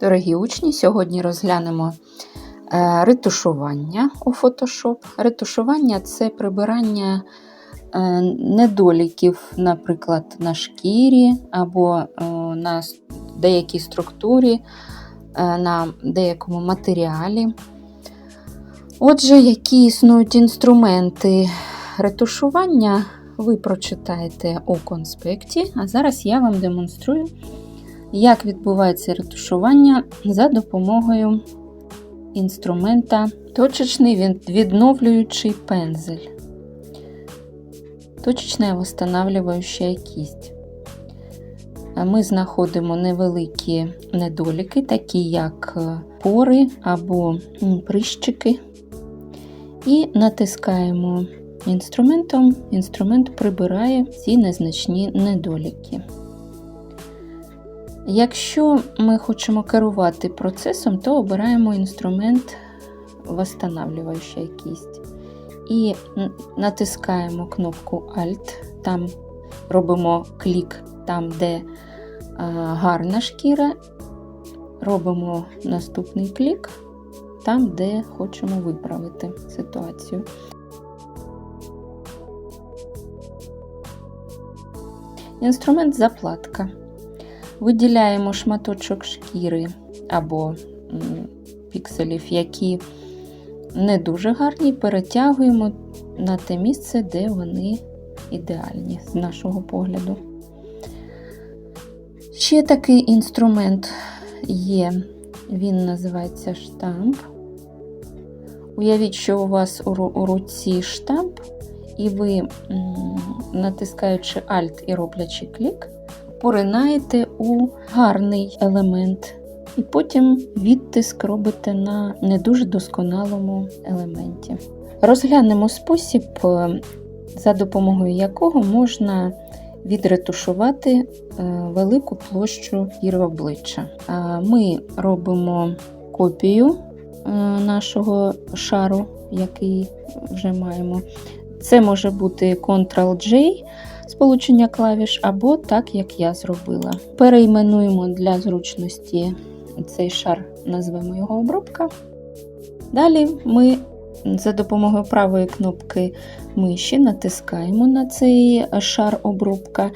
Дорогі учні, сьогодні розглянемо е, ретушування у Photoshop. Ретушування це прибирання е, недоліків, наприклад, на шкірі або е, на деякій структурі, на деякому матеріалі. Отже, які існують інструменти ретушування, ви прочитаєте у конспекті, а зараз я вам демонструю як відбувається ретушування за допомогою інструмента точечний відновлюючий пензель. Точечна восстанавливаюча кість. Ми знаходимо невеликі недоліки, такі як е, пори або прищики, і натискаємо інструментом. Інструмент прибирає ці незначні недоліки. Якщо ми хочемо керувати процесом, то обираємо інструмент восстанавливаюча кість. І натискаємо кнопку Alt, там робимо клік там, де гарна шкіра. Робимо наступний клік там, де хочемо виправити ситуацію. Інструмент заплатка. Виділяємо шматочок шкіри або пікселів, які не дуже гарні, перетягуємо на те місце, де вони ідеальні з нашого погляду. Ще такий інструмент є, він називається штамп. Уявіть, що у вас у руці штамп, і ви, натискаючи Alt і роблячи клік, поринаєте у гарний елемент, і потім відтиск робите на не дуже досконалому елементі. Розглянемо спосіб, е, за допомогою якого можна відретушувати е, велику площу шкіри обличчя. Ми робимо копію е, нашого шару, який вже маємо. Це може бути Ctrl-J, сполучення клавіш, або так, як я зробила. Перейменуємо для зручності цей шар, назвемо його обробка. Далі ми за допомогою правої кнопки миші натискаємо на цей шар обробка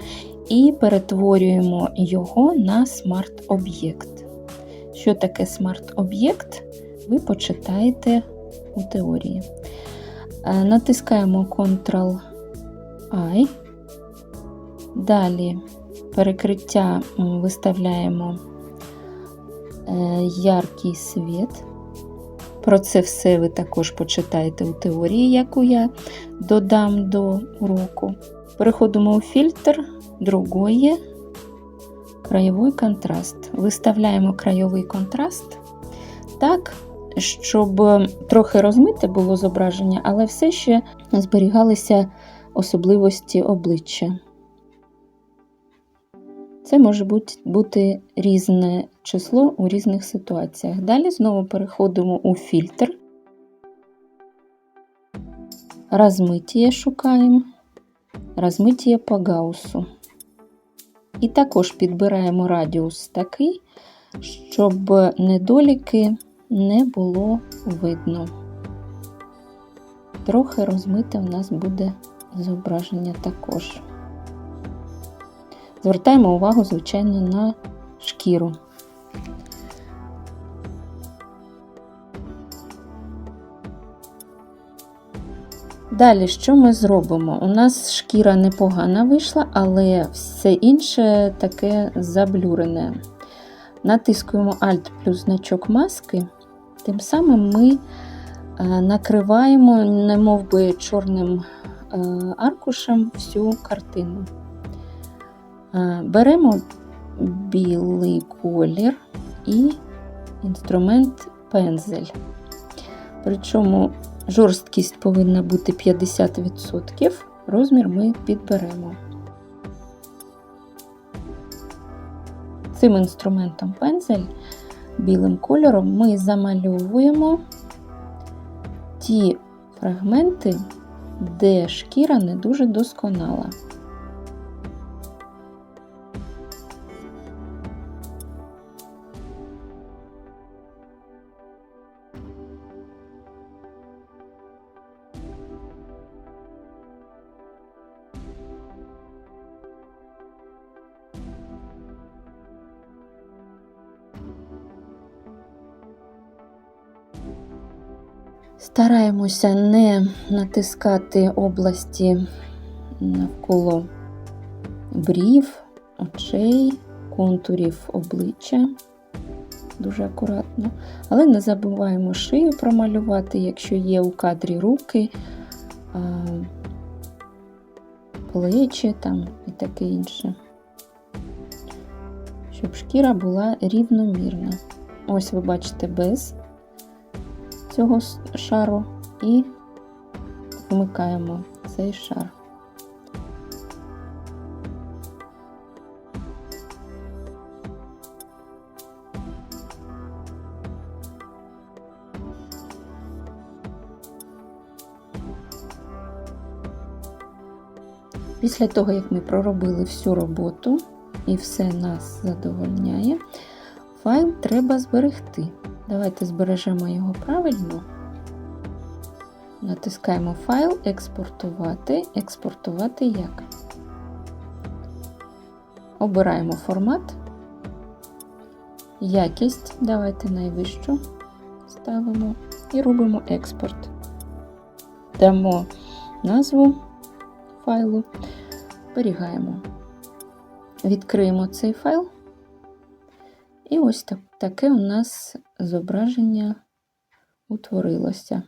і перетворюємо його на смарт-об'єкт. Що таке смарт-об'єкт, ви почитаєте у теорії. Е, Натискаємо Ctrl-I. Далі перекриття виставляємо е, яркий світ. Про це все ви також почитаєте у теорії, яку я додам до уроку. Переходимо у фільтр, другое, краєвий контраст. Виставляємо краєвий контраст так, щоб трохи розмите було зображення, але все ще зберігалися особливості обличчя. Це може бути, різне число у різних ситуаціях. Далі знову переходимо у фільтр. Розмиття шукаємо. Розмиття по гаусу. І також підбираємо радіус такий, щоб недоліки не було видно. Трохи розмите в нас буде зображення також. Звертаємо увагу, звичайно, на шкіру. Далі, що ми зробимо? У нас шкіра непогана вийшла, але все інше таке заблюрене. Натискуємо Alt плюс значок маски, тим самим ми е, накриваємо, немов би чорним е, аркушем всю картину. Е, Беремо білий колір і інструмент пензель. Причому жорсткість повинна бути 50%, розмір ми підберемо. Цим інструментом пензель білим кольором ми замальовуємо ті фрагменти, де шкіра не дуже досконала. Стараємося не натискати області навколо брів, очей, контурів обличчя. Дуже акуратно. Але не забуваємо шию промалювати, якщо є у кадрі руки, плечі там і таке інше. Щоб шкіра була рівномірна. Ось ви бачите без цього шару і вмикаємо цей шар. Після того, як ми проробили всю роботу і все нас задовольняє, файл треба зберегти. Давайте збережемо його правильно. Натискаємо файл, експортувати. Експортувати як? Обираємо формат, якість, давайте найвищу ставимо і робимо експорт. Дамо назву файлу, зберігаємо. Відкриємо цей файл. І ось так, таке у нас зображення утворилося.